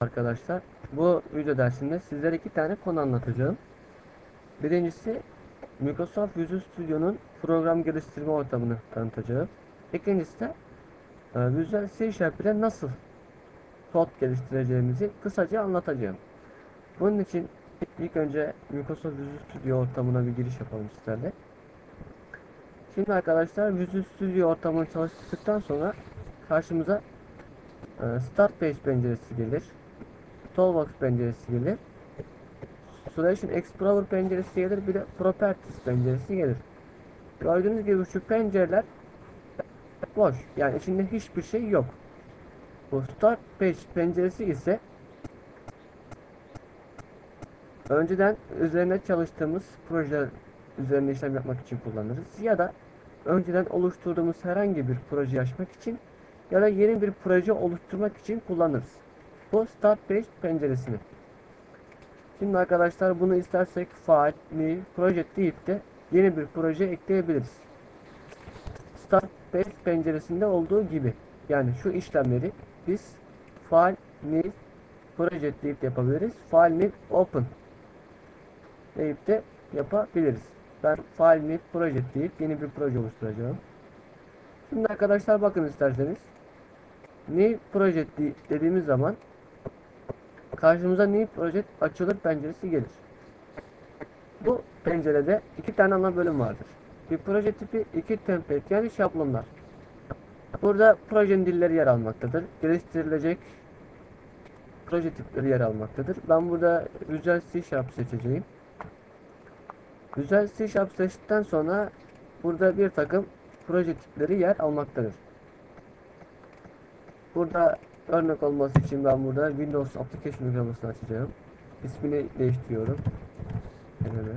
Arkadaşlar bu video dersinde sizlere iki tane konu anlatacağım. Birincisi Microsoft Visual Studio'nun program geliştirme ortamını tanıtacağım. İkincisi de e, Visual C Sharp ile nasıl kod geliştireceğimizi kısaca anlatacağım. Bunun için ilk önce Microsoft Visual Studio ortamına bir giriş yapalım sizlerle. Şimdi arkadaşlar Visual Studio ortamını çalıştıktan sonra karşımıza e, Start Page penceresi gelir. Toolbox penceresi gelir. Solution Explorer penceresi gelir. Bir de Properties penceresi gelir. Gördüğünüz gibi şu pencereler boş. Yani içinde hiçbir şey yok. Bu Start Page penceresi ise önceden üzerine çalıştığımız projeler üzerinde işlem yapmak için kullanırız. Ya da önceden oluşturduğumuz herhangi bir proje açmak için ya da yeni bir proje oluşturmak için kullanırız. Bu Start Page penceresini. Şimdi arkadaşlar bunu istersek File, New, Project deyip de yeni bir proje ekleyebiliriz. Start Page penceresinde olduğu gibi. Yani şu işlemleri biz File, New, Project deyip de yapabiliriz. File, New, Open deyip de yapabiliriz. Ben File, New, Project deyip yeni bir proje oluşturacağım. Şimdi arkadaşlar bakın isterseniz. New Project de- dediğimiz zaman karşımıza New Project açılır penceresi gelir. Bu pencerede iki tane ana bölüm vardır. Bir proje tipi, iki template yani şablonlar. Burada projenin dilleri yer almaktadır. Geliştirilecek proje tipleri yer almaktadır. Ben burada Visual C Sharp seçeceğim. Visual C Sharp seçtikten sonra burada bir takım proje tipleri yer almaktadır. Burada örnek olması için ben burada Windows Application uygulamasını açacağım. İsmini değiştiriyorum. Evet.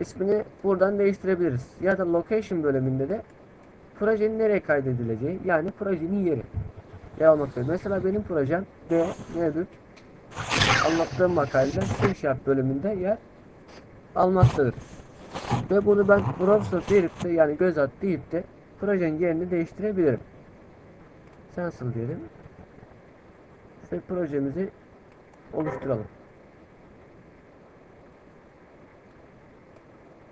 İsmini buradan değiştirebiliriz. Ya da Location bölümünde de projenin nereye kaydedileceği yani projenin yeri yer. Mesela benim projem D mevcut anlattığım makalede Sharp bölümünde yer almaktadır. Ve bunu ben browser deyip de yani göz at deyip de projenin yerini değiştirebilirim. Cancel diyelim. Ve projemizi oluşturalım.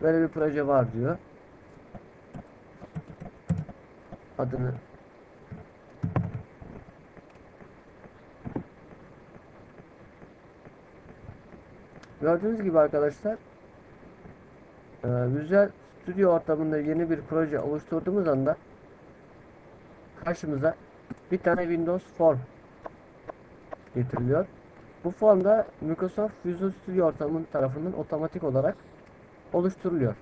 Böyle bir proje var diyor. Adını Gördüğünüz gibi arkadaşlar e, Visual Studio ortamında yeni bir proje oluşturduğumuz anda karşımıza bir tane Windows Form getiriliyor. Bu form da Microsoft Visual Studio ortamının tarafından otomatik olarak oluşturuluyor.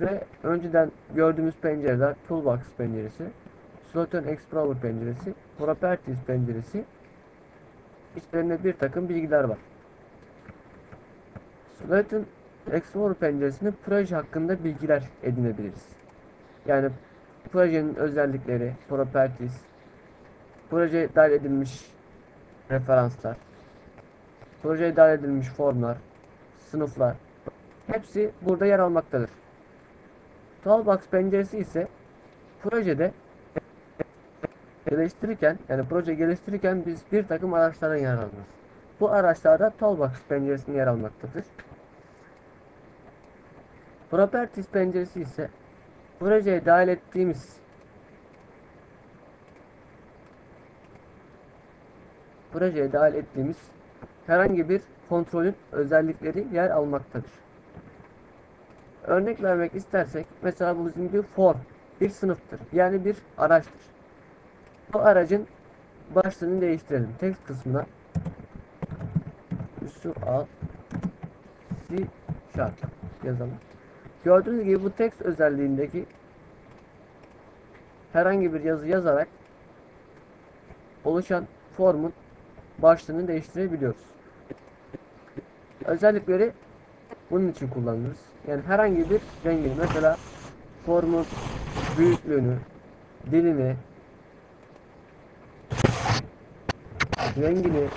Ve önceden gördüğümüz pencereler Toolbox penceresi, Solution Explorer penceresi, Properties penceresi içlerinde bir takım bilgiler var. Solution Explorer penceresinde proje hakkında bilgiler edinebiliriz. Yani projenin özellikleri, properties, projeye dahil edilmiş referanslar, projeye dahil edilmiş formlar, sınıflar hepsi burada yer almaktadır. Toolbox penceresi ise projede geliştirirken yani proje geliştirirken biz bir takım araçlardan yararlanırız. Bu araçlarda Toolbox penceresinde yer almaktadır. Properties penceresi ise projeye dahil ettiğimiz projeye dahil ettiğimiz herhangi bir kontrolün özellikleri yer almaktadır. Örnek vermek istersek mesela bu bizim bir form, bir sınıftır. Yani bir araçtır. Bu aracın başlığını değiştirelim. Text kısmına şu al C sharp yazalım. Gördüğünüz gibi bu text özelliğindeki herhangi bir yazı yazarak oluşan formun başlığını değiştirebiliyoruz. Özellikleri bunun için kullanırız. Yani herhangi bir rengini mesela formun büyüklüğünü, dilini, rengini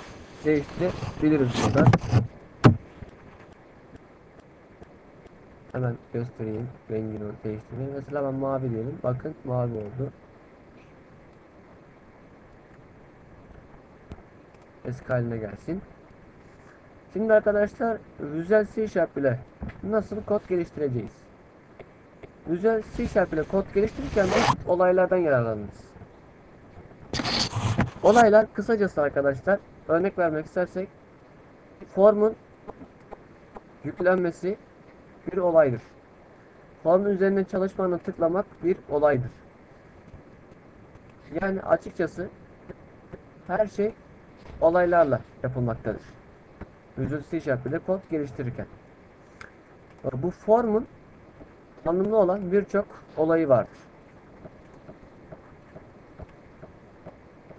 değiştirebiliriz burada. Hemen göstereyim rengini değiştirmeyi. Mesela ben mavi diyelim. Bakın mavi oldu. Eski haline gelsin. Şimdi arkadaşlar Visual C Sharp ile nasıl kod geliştireceğiz? Visual C Sharp ile kod geliştirirken biz olaylardan yararlanırız. Olaylar kısacası arkadaşlar örnek vermek istersek formun yüklenmesi bir olaydır. Formun üzerinde çalışmanı tıklamak bir olaydır. Yani açıkçası her şey olaylarla yapılmaktadır. Visual C Sharp ile kod geliştirirken. Bu formun tanımlı olan birçok olayı vardır.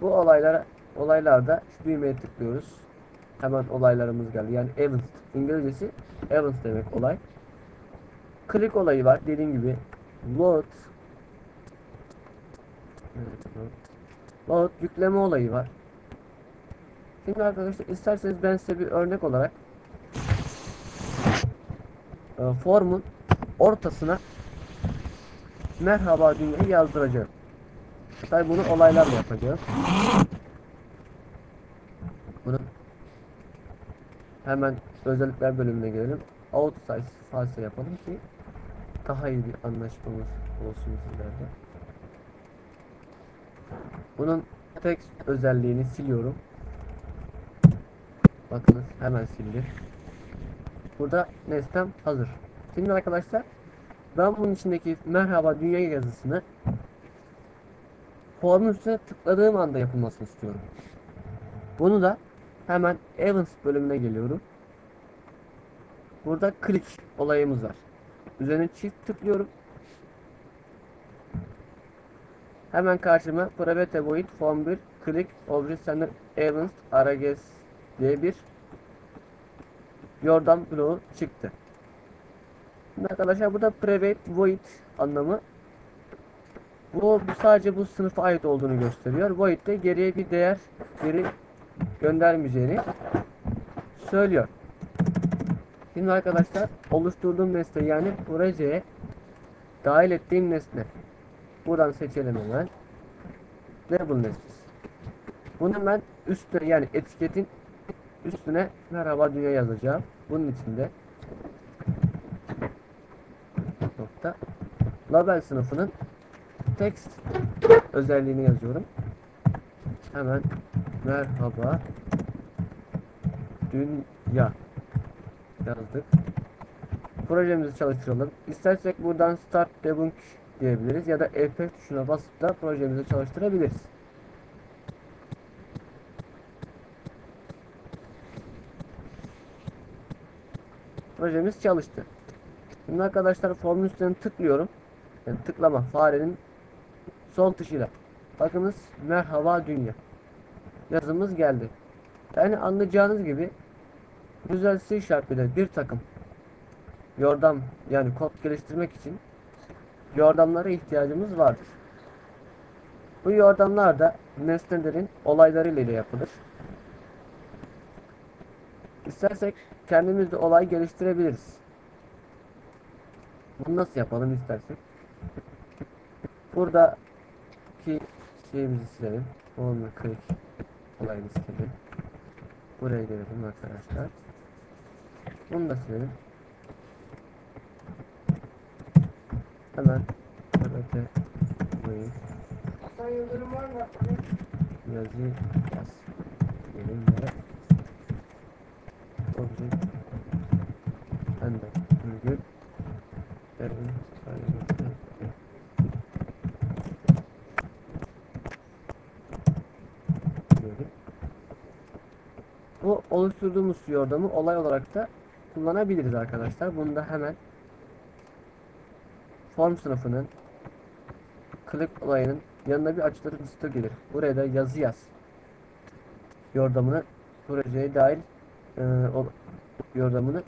Bu olaylara olaylarda şu düğmeye tıklıyoruz. Hemen olaylarımız geldi. Yani event. İngilizcesi event demek olay. Click olayı var. Dediğim gibi load load yükleme olayı var. Şimdi arkadaşlar isterseniz ben size bir örnek olarak e, formun ortasına merhaba dünyayı yazdıracağım. Tabi bunu olaylarla yapacağız. Bunu hemen özellikler bölümüne gelelim. Outsize false yapalım ki daha iyi bir anlaşmamız olsun sizlerle. Bunun text özelliğini siliyorum. Bakınız hemen sildi. Burada nesnem hazır. Şimdi arkadaşlar ben bunun içindeki merhaba dünya yazısını formun üstüne tıkladığım anda yapılmasını istiyorum. Bunu da hemen Evans bölümüne geliyorum. Burada click olayımız var. Üzerine çift tıklıyorum. Hemen karşıma private void form 1 click object sender events arages diye bir yordam bloğu çıktı. Şimdi arkadaşlar burada private void anlamı bu, bu sadece bu sınıfa ait olduğunu gösteriyor. Void de geriye bir değer geri göndermeyeceğini söylüyor. Şimdi arkadaşlar oluşturduğum nesne yani projeye dahil ettiğim nesne. Buradan seçelim hemen. Label nesnesi. Bunu ben üstte yani etiketin üstüne merhaba dünya yazacağım. Bunun içinde nokta label sınıfının text özelliğini yazıyorum. Hemen merhaba dünya yazdık. Projemizi çalıştıralım. İstersek buradan start debug diyebiliriz ya da F5 tuşuna basıp da projemizi çalıştırabiliriz. Projemiz çalıştı. Şimdi arkadaşlar formun üstüne tıklıyorum. Yani tıklama farenin sol tuşuyla. Bakınız merhaba dünya. Yazımız geldi. Yani anlayacağınız gibi Visual C Sharp ile bir takım yordam yani kod geliştirmek için yordamlara ihtiyacımız vardır. Bu yordamlar da nesnelerin olaylarıyla ile yapılır. İstersek kendimiz de olay geliştirebiliriz. Bunu nasıl yapalım istersek? Buradaki şeyimizi silelim. Onu click olayını silelim. Buraya gelelim arkadaşlar. Bunu da silelim. Hemen var mı? yazı yaz. Diyelim ve Oluşturduğumuz yordamı olay olarak da kullanabiliriz arkadaşlar. Bunu da hemen form sınıfının click olayının yanına bir açılır liste gelir. Buraya da yazı yaz. Yordamını projeye dahil e, o, yordamını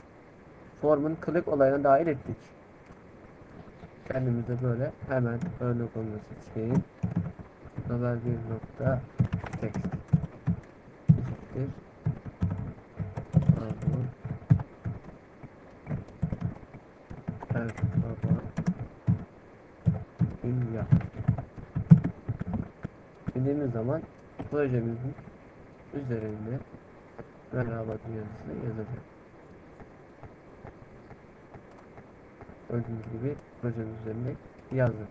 formun click olayına dahil ettik. Kendimize böyle hemen örnek olması seçeyim. Haber bir nokta text eşittir. Pardon. Evet, baba. Dünya. Dediğimiz zaman projemizin üzerinde merhaba yazısı yazılıyor. Gördüğünüz gibi projenin üzerinde yazdım.